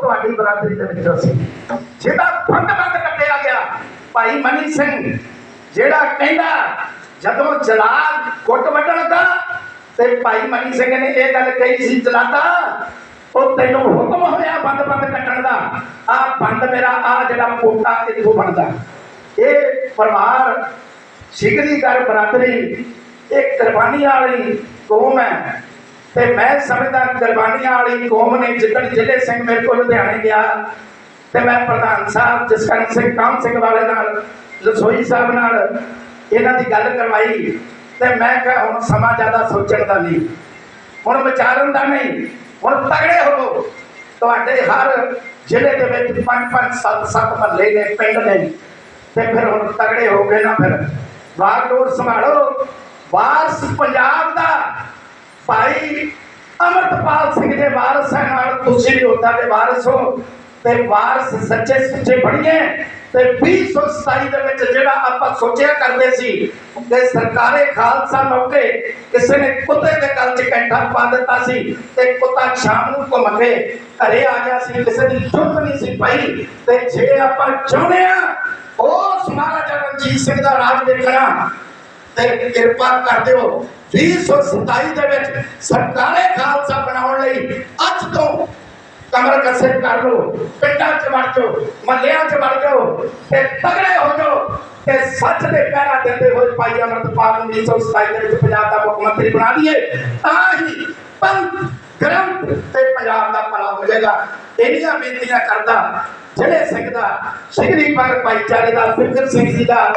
ਉਹ ਤੁਹਾਡੀ ਬਰਾਦਰੀ ਦੇ ਵਿੱਚੋਂ ਸੀ ਜਿਹਦਾ ਫੰਡ ਬੰਦ ਕੱਟਿਆ ਗਿਆ, ਭਾਈ ਮਨੀ ਸਿੰਘ, ਜਿਹੜਾ ਕਹਿੰਦਾ, ਜਦੋਂ ਜਲਾਦ ਕੁੱਟ ਵੱਢਣ ਦਾ, ਤੇ ਭਾਈ ਮਨੀ ਸਿੰਘ ਨੇ ਇਹ ਗੱਲ ਕਹੀ ਸੀ ਜਲਾਦਾ ਉਹ ਤੈਨੂੰ ਹੁਕਮ ਹੋਇਆ ਬੰਦ ਬੰਦ ਕੱਟਣ ਦਾ। ਆ ਬੰਦ ਮੇਰਾ, ਆ ਜਿਹੜਾ ਕੋਟਾ ਇੱਥੋਂ ਬਣਦਾ। ਇਹ ਪਰਿਵਾਰ, ਸਿਗਰੀ ਕਰ ਬਰਾਦਰੀ, ਇਹ ਕੁਰਬਾਨੀ ਵਾਲੀ ਕੌਮ ਹੈ। ਤੇ ਮੈਂ ਸਮਝਦਾ ਕੁਰਬਾਨੀਆਂ ਵਾਲੀ ਕੌਮ ਨੇ ਜਿੱਦਣ ਜ਼ਿਲ੍ਹੇ ਸਿੰਘ ਮੇਰੇ ਕੋਲ ਲੁਧਿਆਣੇ ਗਿਆ, ਤੇ ਮੈਂ ਪ੍ਰਧਾਨ ਸਾਹਿਬ ਜਸਕਰਨ ਸਿੰਘ ਕਾਮ ਸਿੰਘ ਵਾਲੇ ਨਾਲ ਲਸੋਈ ਸਾਹਿਬ ਨਾਲ ਇਹਨਾਂ ਦੀ ਗੱਲ ਕਰਵਾਈ, ਤੇ ਮੈਂ ਕਿਹਾ ਹੁਣ ਸਮਾਂ ਜ਼ਿਆਦਾ ਸੋਚਣ ਦਾ ਨਹੀਂ। ਹੁਣ ਵਿਚਾਰਨ ਦਾ ਨਹੀਂ, ਹੁਣ ਤਗੜੇ ਹੋਵੋ ਤੁਹਾਡੇ ਹਰ ਜ਼ਿਲ੍ਹੇ ਦੇ ਵਿੱਚ ਪੰਜ ਪੰਜ, ਸੱਤ ਸੱਤ ਮਹੱਲੇ ਨੇ, ਪਿੰਡ ਨੇ। ਤੇ ਫਿਰ ਹੁਣ ਤਗੜੇ ਹੋ ਗਏ ਨਾ ਫਿਰ। ਵਾਰ ਵਾਗਡੋਰ ਸੰਭਾਲੋ। ਵਾਰਸ ਪੰਜਾਬ ਦਾ ਭਾਈ ਅਮਰਤਪਾਲ ਸਿੰਘ ਦੇ ਵਾਰਸ ਨਾਲ ਤੁਸੀਂ ਵੀ ਉਹਨਾਂ ਦੇ ਵਾਰਸ ਹੋ ਤੇ ਵਾਰਸ ਸੱਚੇ ਸੁੱਚੇ ਬਣੀਏ ਤੇ 2027 ਦੇ ਵਿੱਚ ਜਿਹੜਾ ਆਪਾਂ ਸੋਚਿਆ ਕਰਦੇ ਸੀ ਕਿ ਸਰਕਾਰੇ ਖਾਲਸਾ ਮੌਕੇ ਕਿਸੇ ਨੇ ਕੁੱਤੇ ਦੇ ਗਲ 'ਚ ਕੈਂਠਾ ਪਾ ਦਿੱਤਾ ਸੀ ਤੇ ਕੁੱਤਾ ਸ਼ਾਮ ਨੂੰ ਘੁੰਮ ਘਰੇ ਆ ਗਿਆ ਸੀ, ਕਿਸੇ ਦੀ ਚੁੱਪ ਨਹੀਂ ਸੀ ਪਈ ਤੇ ਜੇ ਆਪਾਂ ਚਾਹੁੰਦੇ ਆ ਉਸ ਮਹਾਰਾਜਾ ਰਣਜੀਤ ਸਿੰਘ ਦਾ ਰਾਜ ਦੇਖਣਾ ਤੇ ਕਿਰਪਾ ਕਰ ਦਿਓ। 2027 ਦੇ ਵਿੱਚ ਸਰਕਾਰੇ ਕਮਰ ਕਸੇ ਕਰ ਲਓ, ਪਿੰਡਾਂ 'ਚ ਵੜ ਜਾਓ, ਮਹੱਲਿਆਂ 'ਚ ਵੜ ਜਾਓ, ਤੇ ਤਗੜੇ ਹੋ ਜਾਓ, ਤੇ ਸੱਚ ਦੇ ਪਹਿਰਾ ਦਿੰਦੇ ਹੋਏ ਭਾਈ ਅਮਰਤਪਾਲ ਨੂੰ 2027 ਦੇ ਵਿੱਚ ਪੰਜਾਬ ਦਾ ਮੁੱਖ ਮੰਤਰੀ ਬਣਾ ਦਈਏ, ਤਾਂ ਹੀ ਪੰਥ, ਗ੍ਰੰਥ ਤੇ ਪੰਜਾਬ ਦਾ ਭਲਾ ਹੋ ਜਾਏਗਾ। ਇੰਨੀਆਂ ਬੇਨਤੀਆਂ ਕਰਦਾ, ਜਿਹੜੇ ਸਿੰਘ ਦਾ ਸਿਗਰੀ ਪਰ ਭਾਈਚਾਰੇ ਦਾ ਫਿਕਰ ਸਿੰਘ ਜੀ ਦਾ